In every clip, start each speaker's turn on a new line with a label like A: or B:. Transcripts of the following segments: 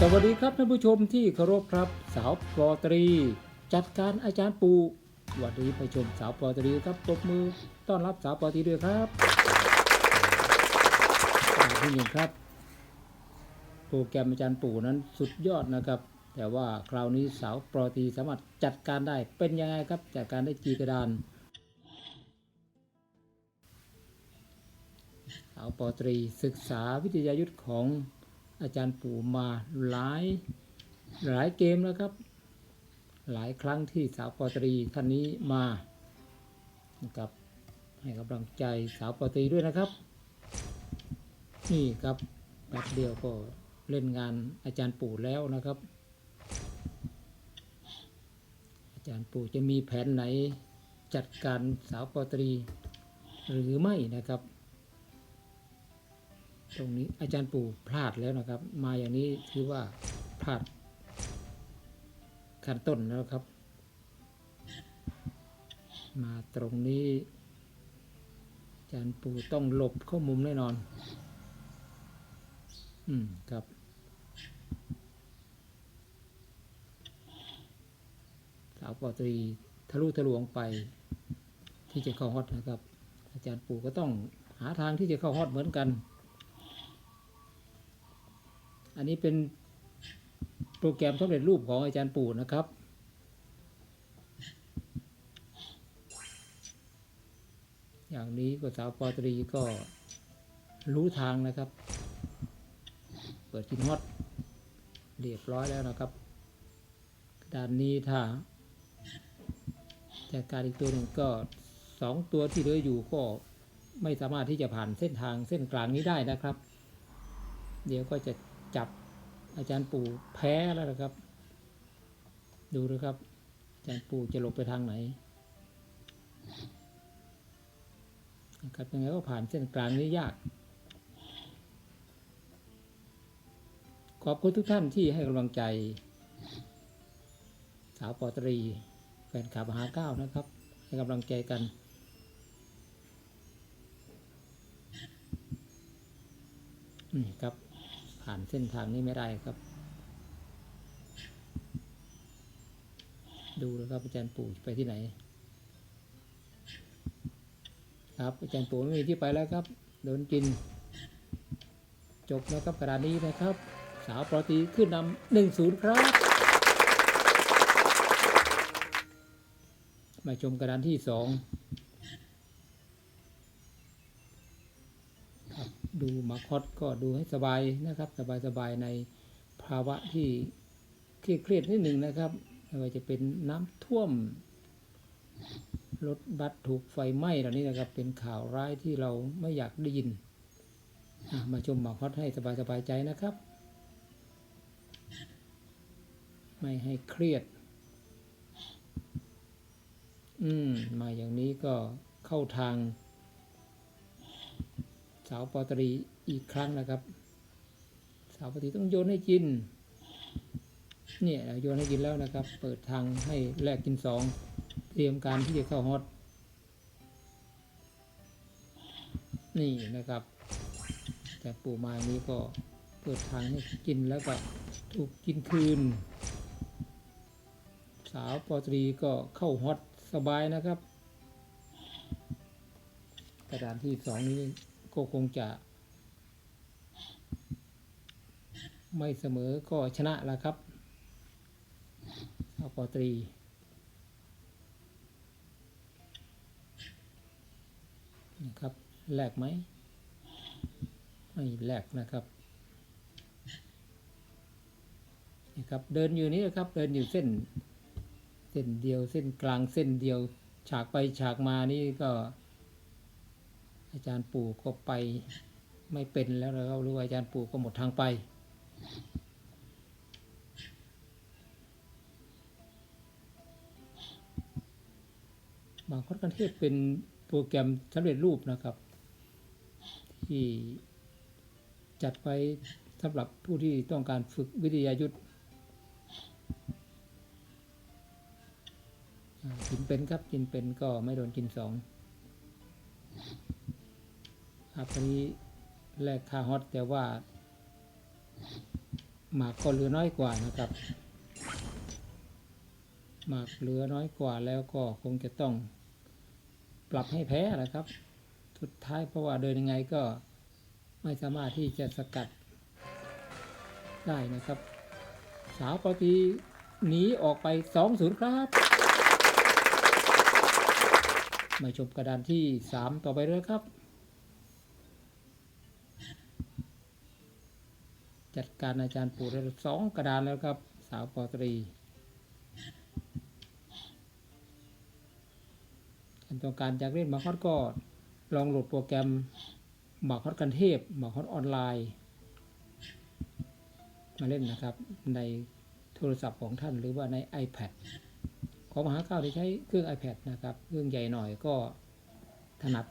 A: สวัสดีครับท่านผู้ชมที่เคารพครับสาวปอตรี จัดการอาจารย์ปูสวัสดีผู้ชมสาวปอตรีครับตบมือต้อนรับสาวปอตรีด้วยครับที่หนึ่งครับ โปรแกรมอาจารย์ปู่นั้นสุดยอดนะครับ แต่ว่าคราวนี้สาวปอตรีสามารถจัดการได้เป็นยังไงครับ จัดการได้จีกระดานสาวปอตรีศึกษาวิทยายุทธของ อาจารย์ปู่มาหลายหลายเกมแล้วครับ หลายครั้งที่สาวปอตรีท่านนี้มานะครับให้กำลังใจสาวปอตรีด้วยนะครับ นี่ครับแป๊บเดียวก็เล่นงานอาจารย์ปู่แล้วนะครับ อาจารย์ปู่จะมีแผนไหนจัดการสาวปอตรีหรือไม่นะครับ ตรงนี้อาจารย์ปู่พลาดแล้วนะครับ มาอย่างนี้ถือว่าพลาดขั้นต้นแล้วครับ มาตรงนี้อาจารย์ปู่ต้องหลบเข้ามุมแน่นอน อืมครับสาวปอตรีทะลุทะลวงไป ที่จะเข้าฮอตนะครับ อาจารย์ปู่ก็ต้องหาทางที่จะเข้าฮอตเหมือนกัน อันนี้เป็นโปรแกรมสำเร็จรูปของอาจารย์ปู่นะครับ อย่างนี้ก็สาวปอตรีก็รู้ทางนะครับ เปิดกินฮอตเรียบร้อยแล้วนะครับด้านนี้ถ้าจัดการอีกตัวหนึ่งก็สองตัวที่เหลืออยู่ก็ไม่สามารถที่จะผ่านเส้นทางเส้นกลางนี้ได้นะครับ เดี๋ยวก็จะ จับอาจารย์ปู่แพ้แล้วนะครับ ดูนะครับ อาจารย์ปู่จะหลบไปทางไหนนะครับยังไงก็ผ่านเส้นกลางนี้ยาก ขอบคุณทุกท่านที่ให้กำลังใจ สาวปอตรีแฟนคลับหาเก้านะครับ ให้กำลังใจกันนี่ครับ ผ่านเส้นทางนี้ไม่ได้ครับ ดูแล้วครับอาจารย์ปู่ไปที่ไหน ครับอาจารย์ปู่ไม่มีที่ไปแล้วครับ โดนกิน จบแล้วครับกระดานนี้นะครับ สาวปอตรีขึ้นนำหนึ่งศูนย์ครับ มาชมกระดานที่สอง ดูหมาคอดก็ดูให้สบายนะครับ สบายสบายๆในภาวะที่เครียดเครียดนิดหนึ่งนะครับไม่ว่าจะเป็นน้ำท่วมรถบัสถูกไฟไหม้เหล่านี้นะครับ เป็นข่าวร้ายที่เราไม่อยากได้ยิน มาชมหมาคอดให้สบายสบายใจนะครับ ไม่ให้เครียด อืม มาอย่างนี้ก็เข้าทาง สาวปอตรีอีกครั้งนะครับ สาวปอตรีต้องโยนให้กินเนี่ยโยนให้กินแล้วนะครับ เปิดทางให้แลกกินสองเตรียมการที่จะเข้าฮอตนี่นะครับ แต่ปู่มานี้ก็เปิดทางให้กินแล้วก็ถูกกินคืน สาวปอตรีก็เข้าฮอตสบายนะครับ กระดานที่สองนี้ ก็คงจะไม่เสมอก็ชนะแล้วครับสาปอตรีนะครับแลกไหมไม่แลกนะครับนี่ครับ เดินอยู่นี่นะครับ เดินอยู่เส้น เส้นเดียวเส้นกลางเส้นเดียว ฉากไปฉากมานี่ก็ อาจารย์ปู่ก็ไปไม่เป็นแล้วเรารู้ว่าอาจารย์ปู่ก็หมดทางไป บางคนกันเทศเป็นโปรแกรมสำเร็จรูปนะครับ ที่จัดไปสำหรับผู้ที่ต้องการฝึกวิทยายุทธกินเป็นครับกินเป็นก็ไม่โดนกินสอง ครับอันนี้แลกค่าฮอตแต่ว่า หมากก็เหลือน้อยกว่านะครับ หมากเหลือน้อยกว่าแล้วก็คงจะต้องปรับให้แพ้นะครับ สุดท้ายเพราะว่าเดินยังไงก็ไม่สามารถที่จะสกัดได้นะครับ สาวปอตีหนีออกไป 2-0 ครับ มาชมกระดานที่ 3 ต่อไปเลยครับ จัด การอาจารย์ปู่ได้สองกระดานแล้วครับ สาวปอตรีท่านต้องการจากเล่นมาฮอตก็ลองโหลดโปรแกรมหมากฮอตกันเทพหมากฮอตออนไลน์ มาเล่นนะครับ ในโทรศัพท์ของท่านหรือว่าใน iPad ของมหาเก้าที่ใช้เครื่อง iPad นะครับ เครื่องใหญ่หน่อยก็ถนัด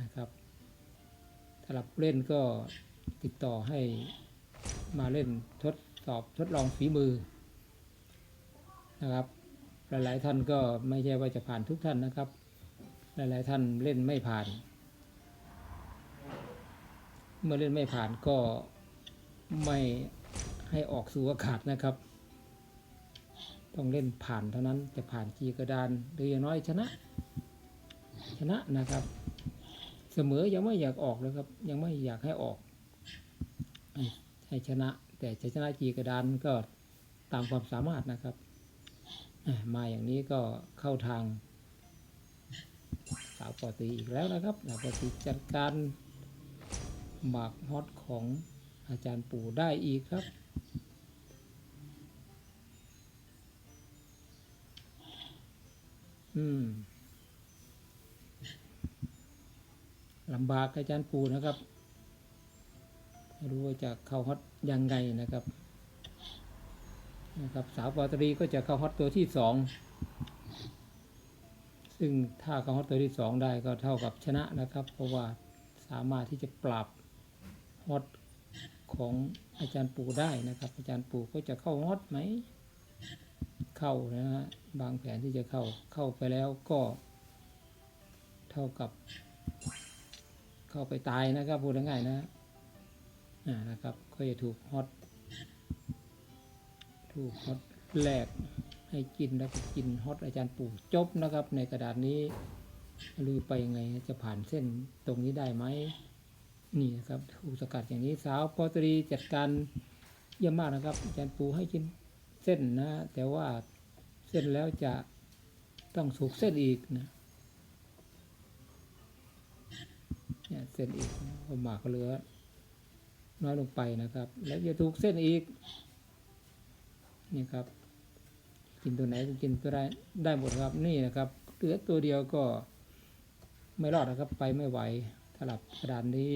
A: นะครับสำหรับเล่นก็ ติดต่อให้มาเล่นทดสอบทดลองฝีมือนะครับ หลาย ๆ ท่านก็ไม่ใช่ว่าจะผ่านทุกท่านนะครับ หลาย ๆ ท่านเล่นไม่ผ่าน เมื่อเล่นไม่ผ่านก็ไม่ให้ออกสู่อากาศนะครับ ต้องเล่นผ่านเท่านั้นจะผ่านกีกระดานหรืออย่างน้อยชนะ ชนะนะครับ เสมอยังไม่อยากออกเลยครับ ยังไม่อยากให้ออก ให้ชนะ แต่จะชนะกีกระดานก็ตามความสามารถนะครับ มาอย่างนี้ก็เข้าทาง สาวปอตีอีกแล้วนะครับสาวปอตีจัดการหมากฮอตของอาจารย์ปู่ได้อีกครับอืมลำบากอาจารย์ปู่นะครับ ไม่รู้ว่าจะเข้าฮอตยังไงนะครับนะครับสาวปอตรีก็จะเข้าฮอตตัวที่สองซึ่งถ้าเข้าฮอตตัวที่สองได้ก็เท่ากับชนะนะครับ เพราะว่าสามารถที่จะปรับฮอตของอาจารย์ปู่ได้นะครับ อาจารย์ปู่ก็จะเข้าฮอตไหมเข้านะฮะบางแผนที่จะเข้าเข้าไปแล้วก็ เท่ากับ เข้าไปตายนะครับพูดง่ายๆนะ นะครับ ก็จะถูกฮอตถูกฮอตแลกให้กินแล้วก็กินฮอตอาจารย์ปู่จบนะครับ ในกระดาษนี้ลุยไปยังไงจะผ่านเส้นตรงนี้ได้ไหมนี่นะครับถูกสกัดอย่างนี้สาวปอตรีจัดการเยี่ยมมากนะครับ อาจารย์ปู่ให้กินเส้นนะ แต่ว่าเส้นแล้วจะต้องสูกเส้นอีกนะเนี่ยเส้นอีกนะหมาก็เหลือ น้อยลงไปนะครับ แล้วจะถูกเส้นอีกนี่ครับ กินตัวไหนก็กินตัวได้ได้หมดครับนี่นะครับเหลือตัวเดียวก็ไม่รอดนะครับ ไปไม่ไหวสลับกระดานนี้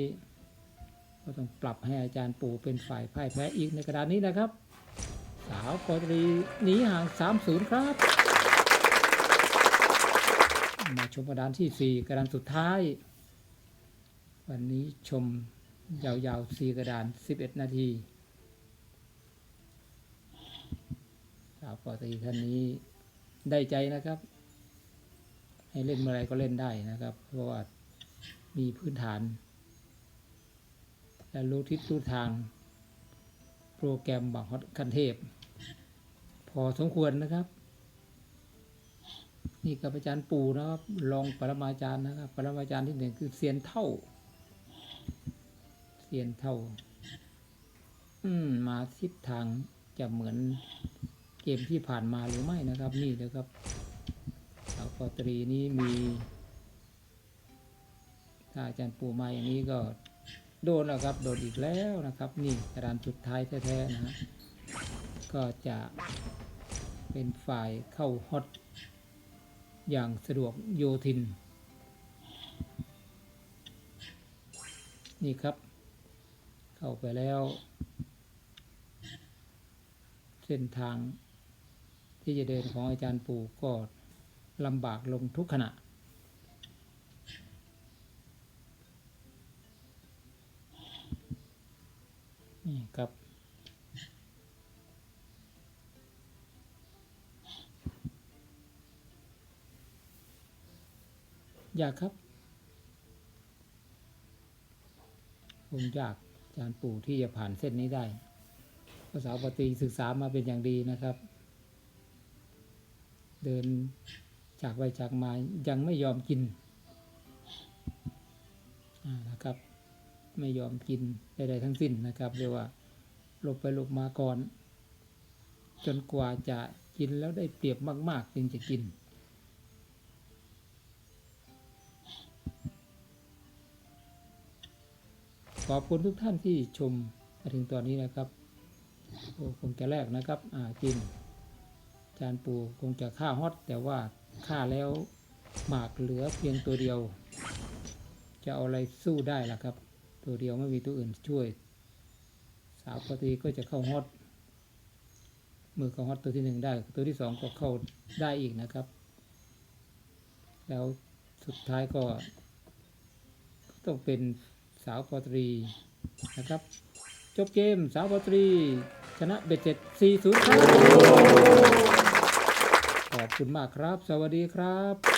A: ก็ต้องปรับให้อาจารย์ปู่เป็นฝ่ายพ่ายแพ้อีกในกระดานนี้นะครับ สาวปอตรีหนีห่าง3-0ครับ มาชมกระดานที่ 4 กระดานสุดท้าย วันนี้ชม ยาวๆ4กระดาน11นาทีสาวปอตีท่านนี้ได้ใจนะครับ ให้เล่นเมื่อไรก็เล่นได้นะครับ เพราะว่ามีพื้นฐาน และรู้ทิศรู้ทาง โปรแกรมบังฮอตคันเทพ พอสมควรนะครับ นี่กับอาจารย์ปู่นะครับรองปรมาจารย์นะครับ ปรมาจารย์ที่หนึ่งคือเซียนเท่า เซียนเท่า อืม มาทิศทางจะเหมือนเกมที่ผ่านมาหรือไม่นะครับ นี่นะครับสาวปอตรีนี้มี ถ้าอาจารย์ปู่มาอย่างนี้ก็โดนแล้วครับ โดนอีกแล้วนะครับ นี่กระดานสุดท้ายแท้ๆนะฮะก็จะเป็นฝ่ายเข้าฮอตอย่างสะดวกโยทิน นี่ครับ เข้าไปแล้ว เส้นทางที่จะเดินของอาจารย์ปู่ก็ลำบากลงทุกขณะ นี่ครับยากครับคงยาก จารย์ปู่ที่จะผ่านเส้นนี้ได้เพราะสาปตรีศึกษามาเป็นอย่างดีนะครับ เดินจากไปจากมายังไม่ยอมกินนะครับ ไม่ยอมกินใดๆทั้งสิ้นนะครับ เรียกว่าหลบไปหลบมาก่อน จนกว่าจะกินแล้วได้เปรียบมาก ๆ จึงจะกิน ขอบคุณทุกท่านที่ชมมาถึงตอนนี้นะครับโอ้คงจะแรกนะครับ อ่ากิน จานปูคงจะฆ่าฮอตแต่ว่าฆ่าแล้วหมากเหลือเพียงตัวเดียว จะเอาอะไรสู้ได้ล่ะครับ ตัวเดียวไม่มีตัวอื่นช่วย สาวปฏิก็จะเข้าฮอตมือเข้าฮอตตัวที่หนึ่งได้ ตัวที่สองก็เข้าได้อีกนะครับ แล้วสุดท้ายก็ต้องเป็น สาวปตรีนะครับ จบเกมสาวปตรี ชนะเบ็ดเสร็จ4-0ครับขอบคุณมากครับ สวัสดีครับ